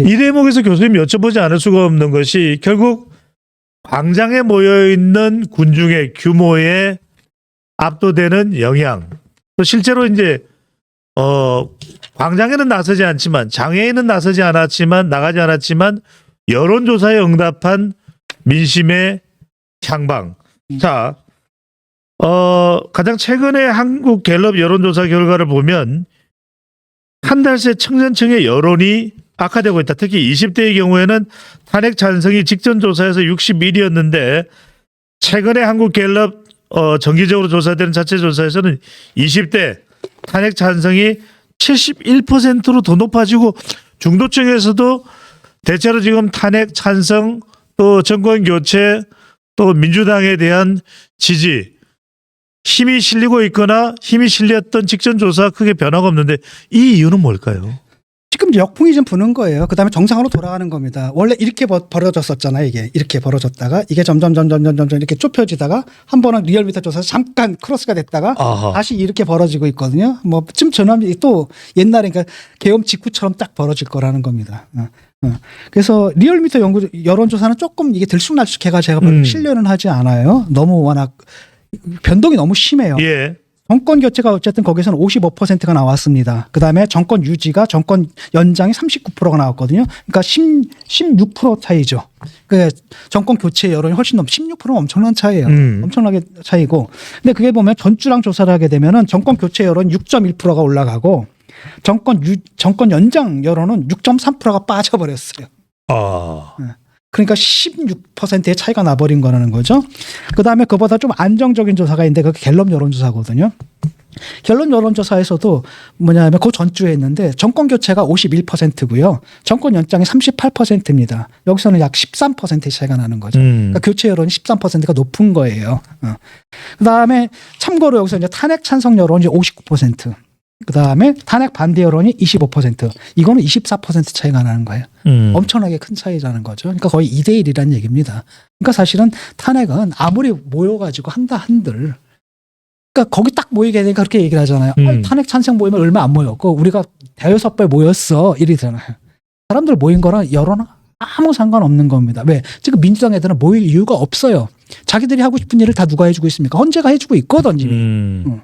이 대목에서 교수님 여쭤보지 않을 수가 없는 것이 결국 광장에 모여 있는 군중의 규모에 압도되는 영향. 또 실제로 이제 어 광장에는 나서지 않지만 장애인은 나서지 않았지만 나가지 않았지만 여론조사에 응답한 민심의 향방. 자, 어 가장 최근에 한국 갤럽 여론조사 결과를 보면 한 달 새 청년층의 여론이 악화되고 있다. 특히 20대의 경우에는 탄핵 찬성이 직전 조사에서 61이었는데 최근에 한국 갤럽 어, 정기적으로 조사되는 자체 조사에서는 20대 탄핵 찬성이 71%로 더 높아지고 중도층에서도 대체로 지금 탄핵 찬성 또 정권 교체 또 민주당에 대한 지지 힘이 실리고 있거나 힘이 실렸던 직전 조사 크게 변화가 없는데 이 이유는 뭘까요? 지금 역풍이 좀 부는 거예요. 그 다음에 정상으로 돌아가는 겁니다. 원래 이렇게 버- 벌어졌었잖아요. 이게 이렇게 벌어졌다가 이게 점점 점 점 점 점 점 점 이렇게 좁혀지다가 한 번은 리얼미터 조사에서 잠깐 크로스가 됐다가 아하. 다시 이렇게 벌어지고 있거든요. 뭐 지금 전환이 또 옛날에 그러니까 계엄 직후처럼 딱 벌어질 거라는 겁니다. 어, 어. 그래서 리얼미터 연구 여론조사는 조금 이게 들쑥날쑥해가 제가 음. 신뢰는 하지 않아요. 너무 워낙 변동이 너무 심해요. 예. 정권 교체가 어쨌든 거기서는 55%가 나왔습니다. 그 다음에 정권 유지가 정권 연장이 39%가 나왔거든요. 그러니까 10, 16% 차이죠. 그 정권 교체 여론이 훨씬 넘 16%는 엄청난 차이예요. 음. 엄청나게 차이고. 근데 그게 보면 전주랑 조사를 하게 되면은 정권 교체 여론 6.1%가 올라가고 정권 유, 정권 연장 여론은 6.3%가 빠져버렸어요. 아. 그러니까 16%의 차이가 나버린 거라는 거죠. 그 다음에 그보다 좀 안정적인 조사가 있는데 그게 갤럽 여론조사거든요. 갤럽 여론조사에서도 뭐냐면 그 전주에 했는데 정권 교체가 51%고요. 정권 연장이 38%입니다. 여기서는 약 13%의 차이가 나는 거죠. 음. 그러니까 교체 여론이 13%가 높은 거예요. 어. 그 다음에 참고로 여기서 이제 탄핵 찬성 여론이 59%. 그 다음에 탄핵 반대 여론이 25%. 이거는 24% 차이가 나는 거예요. 음. 엄청나게 큰 차이라는 거죠. 그러니까 거의 2대 1이라는 얘기입니다. 그러니까 사실은 탄핵은 아무리 모여 가지고 한다 한들 그러니까 거기 딱 모이게 되니까 그렇게 얘기를 하잖아요. 음. 어, 탄핵 찬성 모이면 얼마 안 모였고 우리가 대여섯 배 모였어 이러잖아요. 사람들 모인 거랑 여론 아무 상관없는 겁니다. 왜? 지금 민주당 애들은 모일 이유가 없어요. 자기들이 하고 싶은 일을 다 누가 해주고 있습니까? 헌재가 해주고 있거든 이미. 음.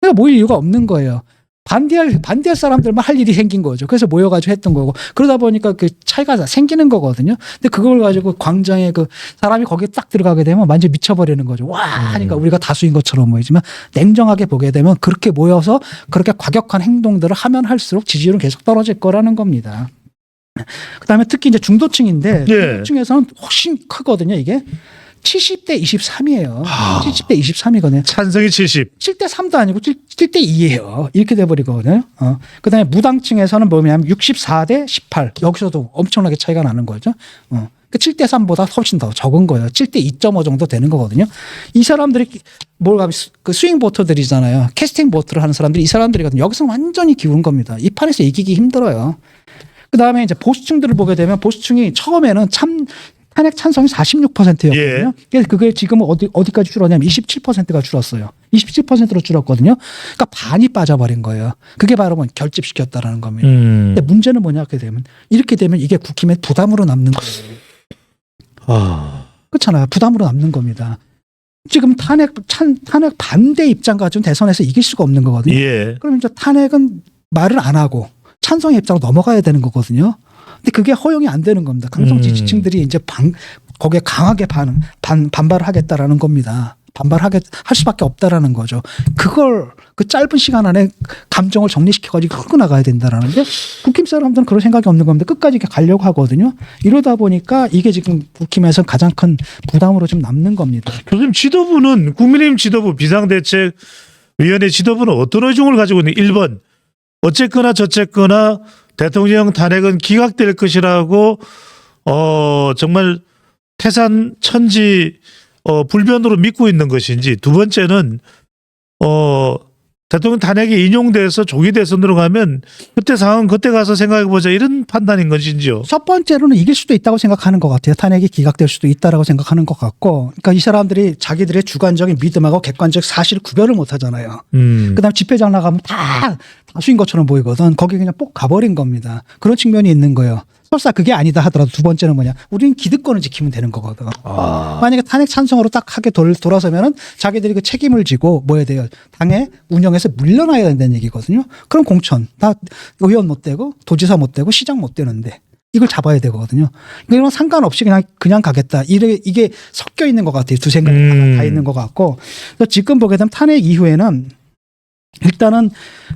그러니까 모일 이유가 없는 거예요. 반대할 반대할 사람들만 할 일이 생긴 거죠. 그래서 모여가지고 했던 거고 그러다 보니까 그 차이가 생기는 거거든요. 근데 그걸 가지고 광장에 그 사람이 거기에 딱 들어가게 되면 완전 히 미쳐버리는 거죠. 와 하니까 우리가 다수인 것처럼 보이지만 냉정하게 보게 되면 그렇게 모여서 그렇게 과격한 행동들을 하면 할수록 지지율은 계속 떨어질 거라는 겁니다. 그다음에 특히 이제 중도층인데 예. 중도층에서는 훨씬 크거든요. 이게 70대 23이에요. 아. 70대 23이거든요. 찬성이 70. 7대 3도 아니고 7, 대 2예요. 이렇게 돼버리거든요. 어. 그 다음에 무당층에서는 뭐냐면 64대 18. 여기서도 엄청나게 차이가 나는 거죠. 어. 그 7대 3보다 훨씬 더 적은 거예요. 7대 2.5 정도 되는 거거든요. 이 사람들이 뭘 가면 스- 그 스윙 보터들이잖아요. 캐스팅 보트를 하는 사람들이 이 사람들이거든요. 여기서 완전히 기운 겁니다. 이 판에서 이기기 힘들어요. 그 다음에 이제 보수층들을 보게 되면 보수층이 처음에는 참 탄핵 찬성이 46%였거든요. 예. 그래서 그게 지금은 어디 어디까지 줄었냐면 27%가 줄었어요. 27%로 줄었거든요. 그러니까 반이 빠져버린 거예요. 그게 바로 뭐 결집시켰다라는 겁니다. 음. 근데 문제는 뭐냐 이렇게 되면 이렇게 되면 이게 국힘의 부담으로 남는 거예요. 아. 그렇잖아요. 부담으로 남는 겁니다. 지금 탄핵 찬, 탄핵 반대 입장 가지고 대선에서 이길 수가 없는 거거든요. 예. 그럼 이제 탄핵은 말을 안 하고 찬성의 입장으로 넘어가야 되는 거거든요. 근데 그게 허용이 안 되는 겁니다. 강성 음. 지지층들이 이제 반, 거기에 강하게 반, 반, 반발을 하겠다라는 겁니다. 반발하게 할 수밖에 없다라는 거죠. 그걸 그 짧은 시간 안에 감정을 정리시켜가지고 끌고 나가야 된다라는데 국힘 사람들은 그런 생각이 없는 겁니다. 끝까지 이렇게 가려고 하거든요. 이러다 보니까 이게 지금 국힘에서 가장 큰 부담으로 좀 남는 겁니다. 교수님 지도부는 국민의힘 지도부 비상대책위원회 지도부는 어떤 의중을 가지고 있는 1번 어쨌거나 저쨌거나 대통령 탄핵은 기각될 것이라고 어 정말 태산 천지 어 불변으로 믿고 있는 것인지 두 번째는 어 대통령 탄핵이 인용돼서 조기 대선으로 가면 그때 상황 그때 가서 생각해 보자 이런 판단인 것인지요. 첫 번째로는 이길 수도 있다고 생각하는 것 같아요. 탄핵이 기각될 수도 있다라고 생각하는 것 같고, 그러니까 이 사람들이 자기들의 주관적인 믿음하고 객관적 사실을 구별을 못 하잖아요. 음. 그다음 집회장 나가면 다 다수인 것처럼 보이거든. 거기 그냥 꼭 가버린 겁니다. 그런 측면이 있는 거예요. 설사 그게 아니다 하더라도 두 번째는 뭐냐? 우리는 기득권을 지키면 되는 거거든. 아. 만약에 탄핵 찬성으로 딱 하게 돌, 돌아서면은 자기들이 그 책임을 지고 뭐 해야 돼요? 당의 운영에서 물러나야 된다는 얘기거든요. 그럼 공천 다 의원 못 되고 도지사 못 되고 시장 못 되는데 이걸 잡아야 되거든요. 그러니까 이런 상관없이 그냥 그냥 가겠다. 이게 이게 섞여 있는 것 같아요. 두 생각이 음. 다 있는 것 같고 그래서 지금 보게 되면 탄핵 이후에는 일단은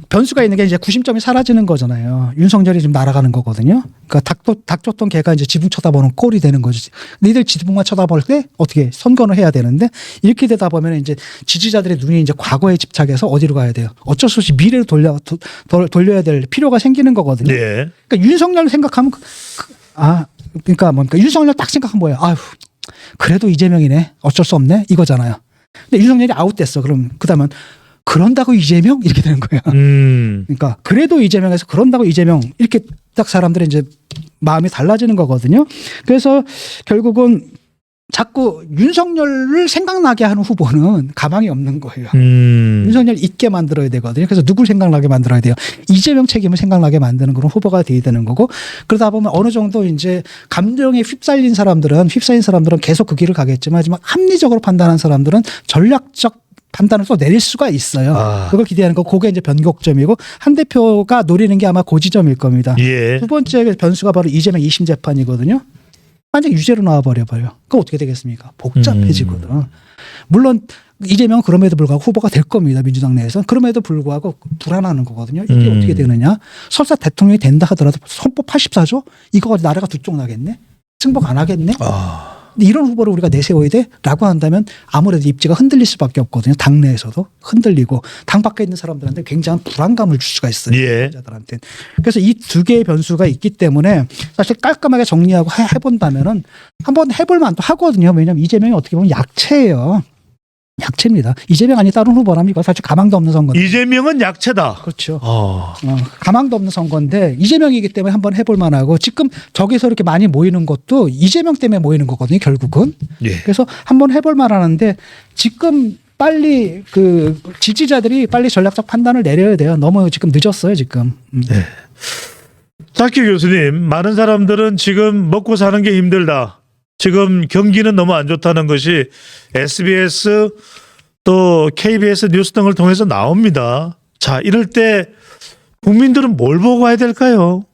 변수가 있는 게 이제 구심점이 사라지는 거잖아요. 윤석열이 지금 날아가는 거거든요. 그러니까 닭 쫓던 개가 이제 지붕 쳐다보는 꼴이 되는 거지. 니들 지붕만 쳐다볼 때 어떻게 선거를 해야 되는데 이렇게 되다 보면 이제 지지자들의 눈이 이제 과거에 집착해서 어디로 가야 돼요? 어쩔 수 없이 미래로 돌려 도- 도- 돌려야 될 필요가 생기는 거거든요. 예. 그러니까 윤석열 생각하면 그- 그- 아 그러니까 뭡니까 윤석열 딱 생각하면 뭐예요? 아휴 그래도 이재명이네 어쩔 수 없네 이거잖아요. 근데 윤석열이 아웃됐어. 그럼 그 다음은 그런다고 이재명 이렇게 되는 거야. 음. 그러니까 그래도 이재명에서 그런다고 이재명 이렇게 딱 사람들이 이제 마음이 달라지는 거거든요. 그래서 결국은 자꾸 윤석열을 생각나게 하는 후보는 가망이 없는 거예요. 음. 윤석열 있게 만들어야 되거든요. 그래서 누굴 생각나게 만들어야 돼요. 이재명 책임을 생각나게 만드는 그런 후보가 돼야 되는 거고 그러다 보면 어느 정도 이제 감정에 휩쓸린 사람들은 휩싸인 사람들은 계속 그 길을 가겠지만 하지만 합리적으로 판단한 사람들은 전략적 판단을 또 내릴 수가 있어요. 아. 그걸 기대하는 거 그게 이제 변곡점이고 한 대표가 노리는 게 아마 그 지점일 겁니다. 예. 두 번째 변수가 바로 이재명 2심 재판이거든요. 만약 유죄로 나와버려 버려. 그럼 어떻게 되겠습니까? 복잡해지거든. 물론 이재명은 그럼에도 불구하고 후보가 될 겁니다. 민주당 내에서. 그럼에도 불구하고 불안하는 거거든요. 이게 음. 어떻게 되느냐. 설사 대통령이 된다 하더라도 선법 84조? 이거 가지고 나라가 두 쪽 나겠네? 승복 안 하겠네? 아. 이런 후보를 우리가 내세워야 돼? 라고 한다면 아무래도 입지가 흔들릴 수밖에 없거든요. 당내에서도 흔들리고 당 밖에 있는 사람들한테 굉장한 불안감을 줄 수가 있어요. 예. 자들한테. 그래서 이 두 개의 변수가 있기 때문에 사실 깔끔하게 정리하고 해- 해본다면은 한번 해볼 만도 하거든요. 왜냐하면 이재명이 어떻게 보면 약체예요. 약체입니다. 이재명 아니 다른 이거 사실 가망도 없는 선거. 이재명은 약체다. 그렇죠. 아. 어, 가망도 없는 선거인데 이재명이기 때문에 한번 해볼 만하고 지금 저기서 이렇게 많이 모이는 것도 이재명 때문에 모이는 거거든요. 결국은. 예. 그래서 한번 해볼 만하는데 지금 빨리 그 지지자들이 빨리 전략적 판단을 내려야 돼요. 너무 지금 늦었어요 지금. 음. 자키 교수님, 많은 사람들은 지금 먹고 사는 게 힘들다. 지금 경기는 너무 안 좋다는 것이 SBS 또 KBS 뉴스 등을 통해서 나옵니다. 자, 이럴 때 국민들은 뭘 보고 가야 될까요?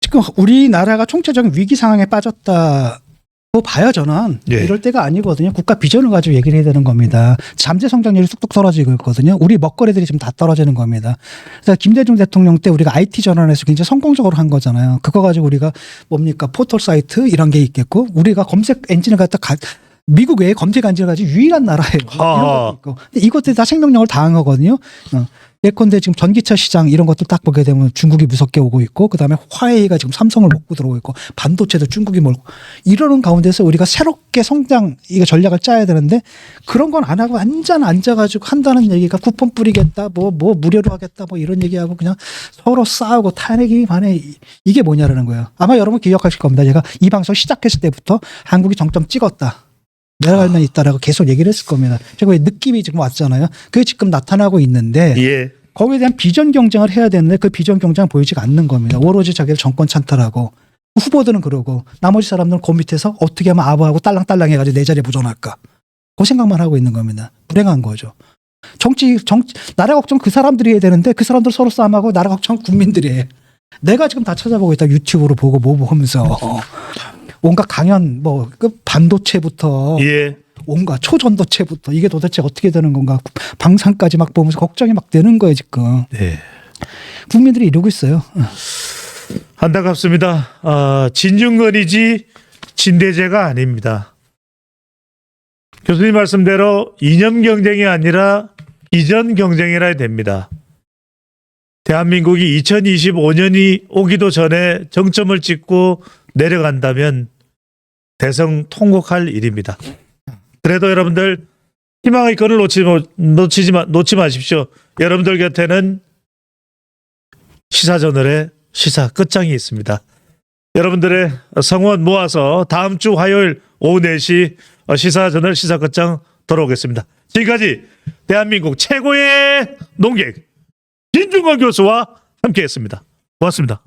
지금 우리나라가 총체적인 위기 상황에 빠졌다. 고 봐요 저는 예. 이럴 때가 아니거든요. 국가 비전을 가지고 얘기를 해야 되는 겁니다. 잠재 성장률이 뚝뚝 떨어지고 있거든요. 우리 먹거리들이 지금 다 떨어지는 겁니다. 그래서 김대중 대통령 때 우리가 IT 전환에서 굉장히 성공적으로 한 거잖아요. 그거 가지고 우리가 뭡니까? 포털 사이트 이런 게 있겠고 우리가 검색 엔진을 갖다 가, 미국 외에 검색 엔진을 가지고 유일한 나라예요 이런 하하. 것도 있고 근데 이것들이 다 생명력을 다한 거거든요 어. 예컨대 지금 전기차 시장 이런 것도 딱 보게 되면 중국이 무섭게 오고 있고 그다음에 화웨이가 지금 삼성을 먹고 들어오고 있고 반도체도 중국이 먹고 이러는 가운데서 우리가 새롭게 성장 이거 전략을 짜야 되는데 그런 건 안 하고 완전 앉아가지고 한다는 얘기가 쿠폰 뿌리겠다 뭐뭐 무료로 하겠다 뭐 이런 얘기하고 그냥 서로 싸우고 탄핵이 만에 이- 이게 뭐냐라는 거예요. 아마 여러분 기억하실 겁니다. 제가 이 방송 시작했을 때부터 한국이 정점 찍었다. 내려갈면 있다라고 계속 얘기를 했을 겁니다. 제가 느낌이 지금 왔잖아요. 그게 지금 나타나고 있는데 예. 거기에 대한 비전 경쟁을 해야 되는데 그 비전 경쟁은 보이지가 않는 겁니다. 오로지 자기를 정권 찬탈하고 후보들은 그러고 나머지 사람들은 그 밑에서 어떻게 하면 아부하고 딸랑딸랑 해가지고 내 자리에 보존할까. 그 생각만 하고 있는 겁니다. 불행한 거죠. 정치, 정치, 나라 걱정 그 사람들이 해야 되는데 그 사람들 서로 싸움하고 나라 걱정 국민들이 해. 내가 지금 다 찾아보고 있다. 유튜브로 보고 뭐 보면서. 온갖 강연, 뭐, 그 반도체부터 예. 온갖 초전도체부터 이게 도대체 어떻게 되는 건가 방산까지 막 보면서 걱정이 막 되는 거예요 지금 네. 국민들이 이러고 있어요 안타깝습니다. 아, 진중권이지 진대제가 아닙니다. 교수님 말씀대로 이념 경쟁이 아니라 이전 경쟁이라 해야 됩니다. 대한민국이 2025년이 오기도 전에 정점을 찍고 내려간다면 대성 통곡할 일입니다. 그래도 여러분들 희망의 끈을 놓치, 놓치지, 마, 놓지 마십시오. 여러분들 곁에는 시사저널의 시사 끝장이 있습니다. 여러분들의 성원 모아서 다음 주 화요일 오후 4시 시사저널 시사 끝장 돌아오겠습니다. 지금까지 대한민국 최고의 농객 진중권 교수와 함께했습니다. 고맙습니다.